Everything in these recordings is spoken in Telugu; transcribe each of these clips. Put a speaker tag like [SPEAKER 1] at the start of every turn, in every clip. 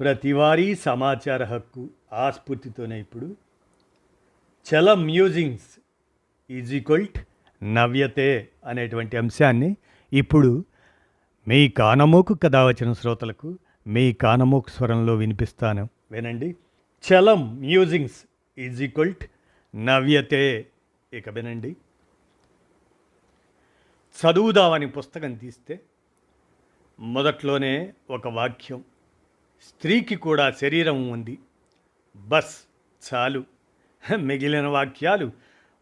[SPEAKER 1] ప్రతివారీ సమాచార హక్కు ఆస్ఫూర్తితోనే ఇప్పుడు. చల మ్యూజింగ్స్ ఈజ్ ఈక్వల్ట్ నవ్యతే అనేటువంటి అంశాన్ని ఇప్పుడు మీ కానమోకు కథ వచ్చిన శ్రోతలకు మీ కానమోకు స్వరంలో వినిపిస్తాను. వినండి. Chalam musings is equal to నవ్యతే. ఇక వినండి. చదువుదామని పుస్తకం తీస్తే మొదట్లోనే ఒక వాక్యం స్త్రీకి కూడా శరీరం ఉంది. బస్ చాలు. మిగిలిన వాక్యాలు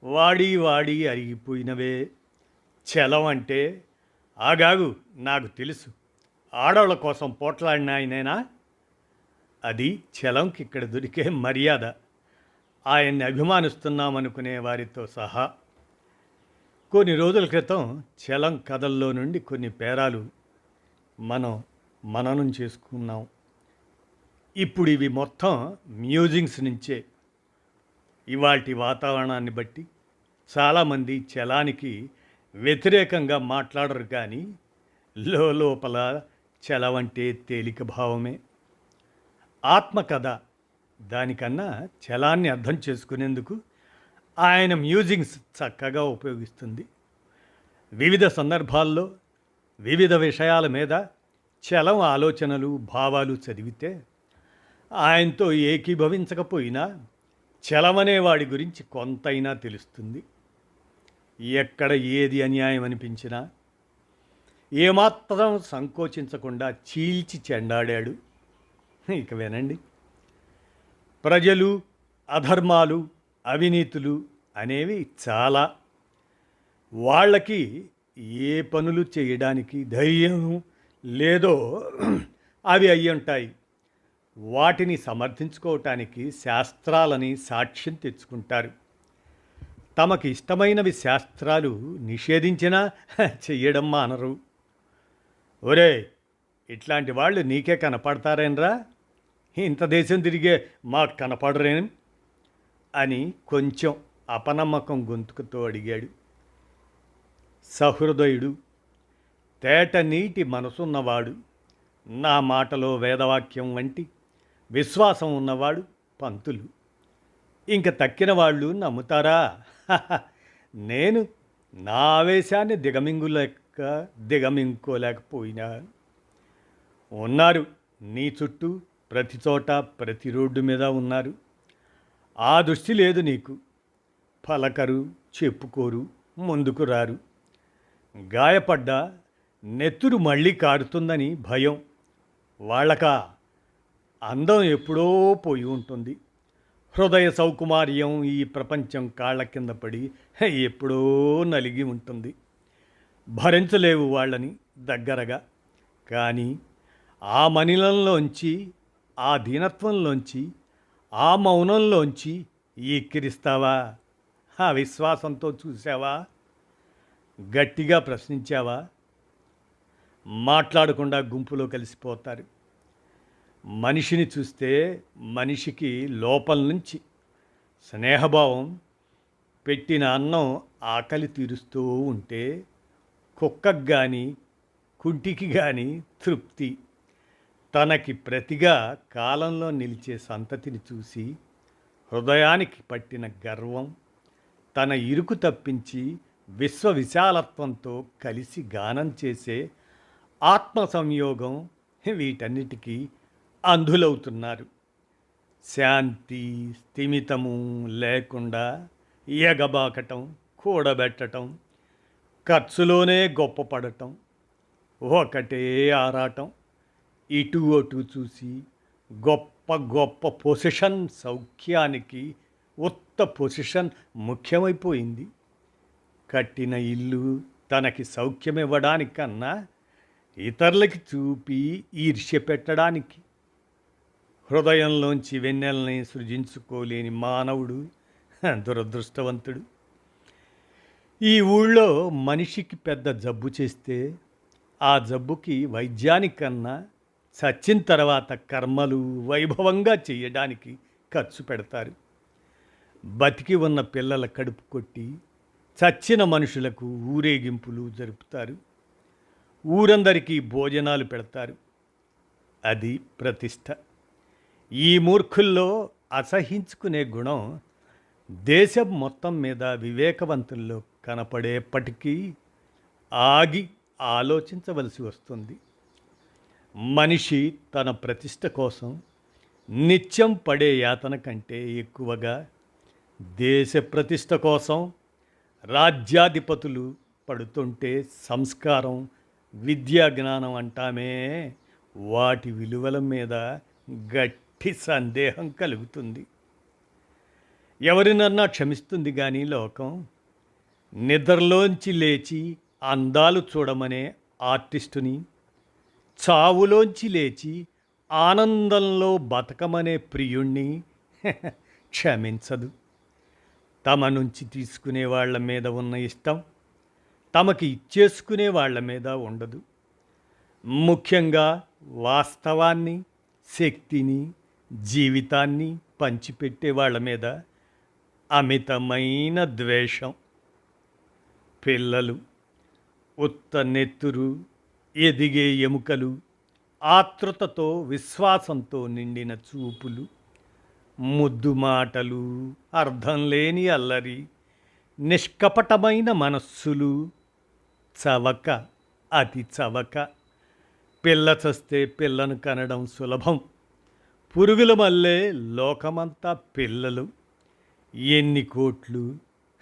[SPEAKER 1] వాడి వాడి అరిగిపోయినవే. చలం అంటే ఆగాగు నాకు తెలుసు. ఆడవాళ్ళ కోసం పోట్లాడినాయనేనా అది చలంకి ఇక్కడ దొరికే మర్యాద. ఆయన్ని అభిమానిస్తున్నామనుకునే వారితో సహా. కొన్ని రోజుల క్రితం చలం కథల్లో నుండి కొన్ని పేరాలు మనం మననం చేసుకున్నాం. ఇప్పుడు ఇవి మొత్తం మ్యూజింగ్స్ నుంచే. ఇవాటి వాతావరణాన్ని బట్టి చాలామంది చలానికి వ్యతిరేకంగా మాట్లాడరు కానీ లోపల చలవంటే తేలిక భావమే. ఆత్మకథ దానికన్నా చలాన్ని అర్థం చేసుకునేందుకు ఆయన మ్యూజింగ్స్ చక్కగా ఉపయోగిస్తుంది. వివిధ సందర్భాల్లో వివిధ విషయాల మీద చలం ఆలోచనలు భావాలు చదివితే ఆయనతో ఏకీభవించకపోయినా చలమనేవాడి గురించి కొంతైనా తెలుస్తుంది. ఎక్కడ ఏది అన్యాయం అనిపించినా ఏమాత్రం సంకోచించకుండా చీల్చి చెండాడాడు. ఇక వినండి. ప్రజలు అధర్మాలు అవినీతులు అనేవి చాలా. వాళ్ళకి ఏ పనులు చేయడానికి ధైర్యం లేదో అవి అయ్యుంటాయి. వాటిని సమర్థించుకోవటానికి శాస్త్రాలని సాక్ష్యం తెచ్చుకుంటారు. తమకు ఇష్టమైనవి శాస్త్రాలు నిషేధించినా చెయ్యడం మానరు ఒరే ఇట్లాంటి వాళ్ళు నీకే కనపడతారేనరా? ఇంత దేశం తిరిగే మాకు కనపడరేను అని కొంచెం అపనమ్మకం గొంతుకుతో అడిగాడు. సహృదయుడు తేట నీటి మనసున్నవాడు నా మాటలో వేదవాక్యం వంటి విశ్వాసం ఉన్నవాడు పంతులు. ఇంక తక్కిన వాళ్ళు నమ్ముతారా? నేను నా ఆవేశాన్ని దిగమింగులేక దిగమింగుకోలేకపోయినా ఉన్నారు నీ చుట్టూ ప్రతి చోట ప్రతి రోడ్డు మీద ఉన్నారు. ఆ దృష్టి లేదు నీకు. పలకరు చెప్పుకోరు ముందుకు రారు. గాయపడ్డా నెత్తురు మళ్ళీ కారుతుందని భయం. వాళ్ళకా అందం ఎప్పుడో పోయి ఉంటుంది. హృదయ సౌకుమార్యం ఈ ప్రపంచం కాళ్ళ కింద పడి ఎప్పుడో నలిగి ఉంటుంది. భరించలేవు వాళ్ళని దగ్గరగా. కానీ ఆ మనిలంలోంచి ఆ దీనత్వంలోంచి ఆ మౌనంలోంచి ఎక్కిరిస్తావా ఆ విశ్వాసంతో చూసావా గట్టిగా ప్రశ్నించావా? మాట్లాడకుండా గుంపులో కలిసిపోతారు. మనిషిని చూస్తే మనిషికి లోపల నుంచి స్నేహభావం పెట్టిన అన్నం ఆకలి తీరుస్తూ ఉంటే కుక్కకు కానీ కుంటికి కానీ తృప్తి. తనకి ప్రతిగా కాలంలో నిలిచే సంతతిని చూసి హృదయానికి పట్టిన గర్వం తన ఇరుకు తప్పించి విశ్వ విశాలత్వంతో కలిసి గానం చేసే ఆత్మ సంయోగం వీటన్నిటికీ అంధులవుతున్నారు. శాంతి స్థిమితము లేకుండా ఎగబాకటం కూడబెట్టటం ఖర్చులోనే గొప్పపడటం ఒకటే ఆరాటం. ఇటు అటు చూసి గొప్ప గొప్ప పొజిషన్ సౌఖ్యానికి ఉత్త పొజిషన్ ముఖ్యమైపోయింది. కట్టిన ఇల్లు తనకి సౌఖ్యం ఇవ్వడానికన్నా ఇతరులకి చూపి ఈర్ష్య పెట్టడానికి హృదయంలోంచి వెన్నెలని సృజించుకోలేని మానవుడు దురదృష్టవంతుడు. ఈ ఊళ్ళో మనిషికి పెద్ద జబ్బు చేస్తే ఆ జబ్బుకి వైద్యానికన్నా చచ్చిన తర్వాత కర్మలు వైభవంగా చేయడానికి ఖర్చు పెడతారు. బతికి ఉన్న పిల్లల కడుపు కొట్టి చచ్చిన మనుషులకు ఊరేగింపులు జరుపుతారు. ఊరందరికీ భోజనాలు పెడతారు. అది ప్రతిష్ట. ఈ మూర్ఖుల్లో అసహించుకునే గుణం దేశం మొత్తం మీద వివేకవంతుల్లో కనపడేప్పటికీ ఆగి ఆలోచించవలసి వస్తుంది. మనిషి తన ప్రతిష్ట కోసం నిత్యం పడే యాతన కంటే ఎక్కువగా దేశ ప్రతిష్ట కోసం రాజ్యాధిపతులు పడుతుంటే సంస్కారం విద్యా జ్ఞానం అంటామే వాటి విలువల మీద గట్టి సందేహం కలుగుతుంది. ఎవరినన్నా క్షమిస్తుంది కానీ లోకం నిద్రలోంచి లేచి అందాలు చూడమనే ఆర్టిస్టుని చావులోంచి లేచి ఆనందంలో బతకమనే ప్రియుణ్ణి క్షమించదు. తమ నుంచి తీసుకునే వాళ్ళ మీద ఉన్న ఇష్టం తమకి ఇచ్చేసుకునే వాళ్ళ మీద ఉండదు. ముఖ్యంగా వాస్తవాన్ని శక్తిని జీవితాన్ని పంచిపెట్టే వాళ్ళ మీద అమితమైన ద్వేషం. పిల్లలు ఉత్త నెత్తురు ఎదిగే ఎముకలు ఆతృతతో విశ్వాసంతో నిండిన చూపులు ముద్దు మాటలు అర్థం లేని అల్లరి నిష్కపటమైన మనస్సులు చవక అతి చవక. పిల్ల చస్తే పిల్లను కనడం సులభం. పురుగుల మల్లే లోకమంతా పిల్లలు. ఎన్ని కోట్లు?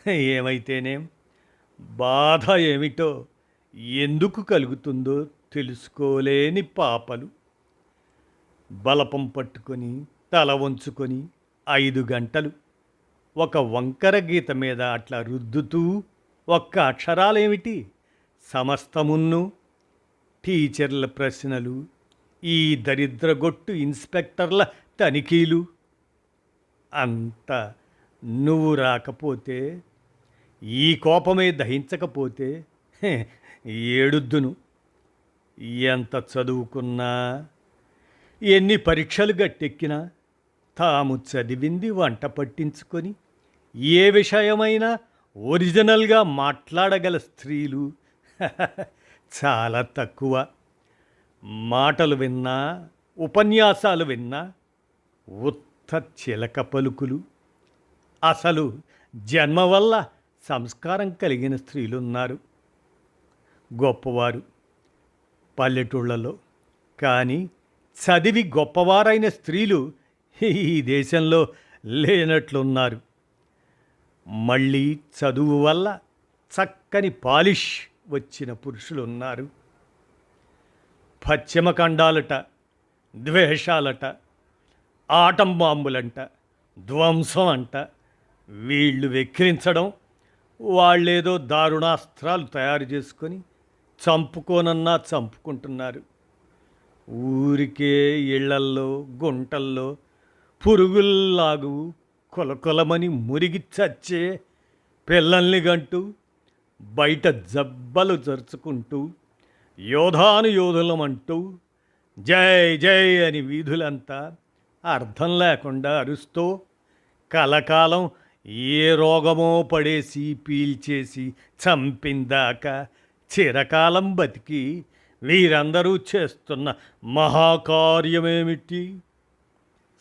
[SPEAKER 1] ఏమైతేనేం? బాధ ఏమిటో ఎందుకు కలుగుతుందో తెలుసుకోలేని పాపలు. బలపం పట్టుకొని తల వంచుకొని ఐదు గంటలు ఒక వంకర గీత మీద అట్లా రుద్దుతూ ఒక్క అక్షరాలేమిటి? సమస్తమున్ను టీచర్ల ప్రశ్నలు ఈ దరిద్రగొట్టు ఇన్స్పెక్టర్ల తనిఖీలు. అంత నువ్వు రాకపోతే ఈ కోపమే దహించకపోతే ఏడుద్దును. ఎంత చదువుకున్నా ఎన్ని పరీక్షలు గట్టెక్కినా తాము చదివింది వంట పట్టించుకొని ఏ విషయమైనా ఒరిజినల్గా మాట్లాడగల స్త్రీలు. చాలా తక్కువ. మాటలు విన్నా ఉపన్యాసాలు విన్నా ఉత్త చిలక పలుకులు. అసలు జన్మ వల్ల సంస్కారం కలిగిన స్త్రీలున్నారు. గొప్పవారు. పల్లెటూళ్ళలో కానీ చదివి గొప్పవారైన స్త్రీలు ఈ దేశంలో లేనట్లున్నారు. మళ్ళీ చదువు వల్ల చక్కని పాలిష్ వచ్చిన పురుషులు ఉన్నారు పశ్చిమ ఖండాలట ద్వేషాలట ఆటం బాంబులంట ధ్వంసం అంట వీళ్ళు వెక్కిరించడం వాళ్ళేదో దారుణాస్త్రాలు తయారు చేసుకొని చంపుకోనన్నా చంపుకుంటున్నారు. ఊరికే ఇళ్ళల్లో గుంటల్లో పురుగుల్లాగు కొలకొలమని మురిగి చచ్చే పిల్లల్ని గంటూ బయట జబ్బలు జరుచుకుంటూ యోధానుయోధులమంటూ జై జై అని వీధులంతా అర్థం లేకుండా అరుస్తూ కలకాలం ఏ రోగమో పడేసి పీల్చేసి చంపిందాక చిరకాలం బతికి వీరందరూ చేస్తున్న మహాకార్యమేమిటి?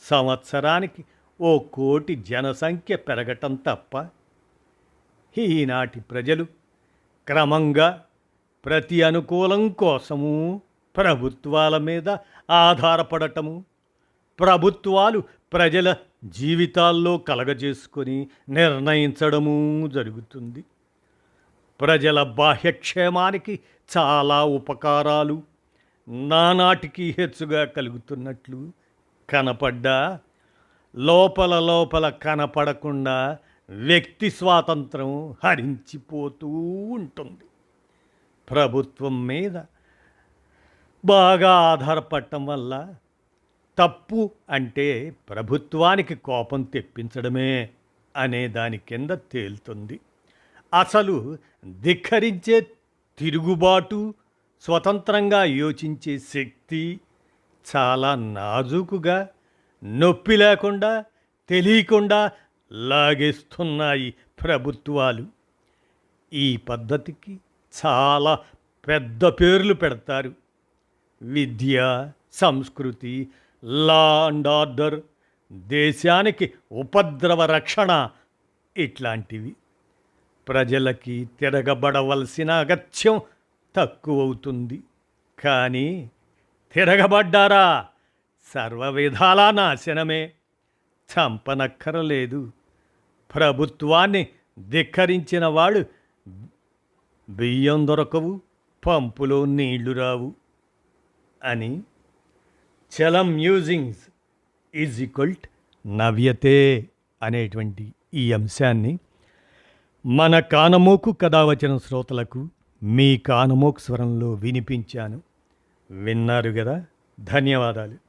[SPEAKER 1] సంవత్సరానికి ఓ కోటి జనసంఖ్య పెరగటం తప్ప ఈనాటి ప్రజలు క్రమంగా ప్రతి అనుకూలం కోసము ప్రభుత్వాల మీద ఆధారపడటము. ప్రభుత్వాలు ప్రజల జీవితాల్లో కలగజేసుకొని నిర్ణయించడము జరుగుతుంది. ప్రజల బాహ్యక్షేమానికి చాలా ఉపకారాలు నానాటికి హెచ్చుగా కలుగుతున్నట్లు కనపడ్డా లోపల లోపల కనపడకుండా వ్యక్తి స్వాతంత్రం హరించిపోతూ ఉంటుంది. ప్రభుత్వం మీద బాగా ఆధారపడటం వల్ల తప్పు అంటే ప్రభుత్వానికి కోపం తెప్పించడమే అనే దాని కింద తేలుతుంది. అసలు ధిక్కరించే తిరుగుబాటు స్వతంత్రంగా యోచించే శక్తి చాలా నాజూకుగా నొప్పి లేకుండా తెలియకుండా లాగేస్తున్నాయి ప్రభుత్వాలు. ఈ పద్ధతికి చాలా పెద్ద పేర్లు పెడతారు. విద్య సంస్కృతి లా అండ్ ఆర్డర్ దేశానికి ఉపద్రవ రక్షణ ఇట్లాంటివి. ప్రజలకి తిరగబడవలసిన అగత్యం తక్కువవుతుంది. కానీ తిరగబడ్డారా? సర్వ విధాల నాశనమే. చంపనక్కరలేదు. ప్రభుత్వాన్ని ధిక్కరించిన వాడు బియ్యం దొరకవు పంపులో నీళ్ళు రావు అని Chalam musings is equal to నవ్యతే అనేటువంటి ఈ అంశాన్ని మన కానమోకు కథ వచ్చిన శ్రోతలకు మీ కానమోకు స్వరంలో వినిపించాను. విన్నారు కదా? ధన్యవాదాలు.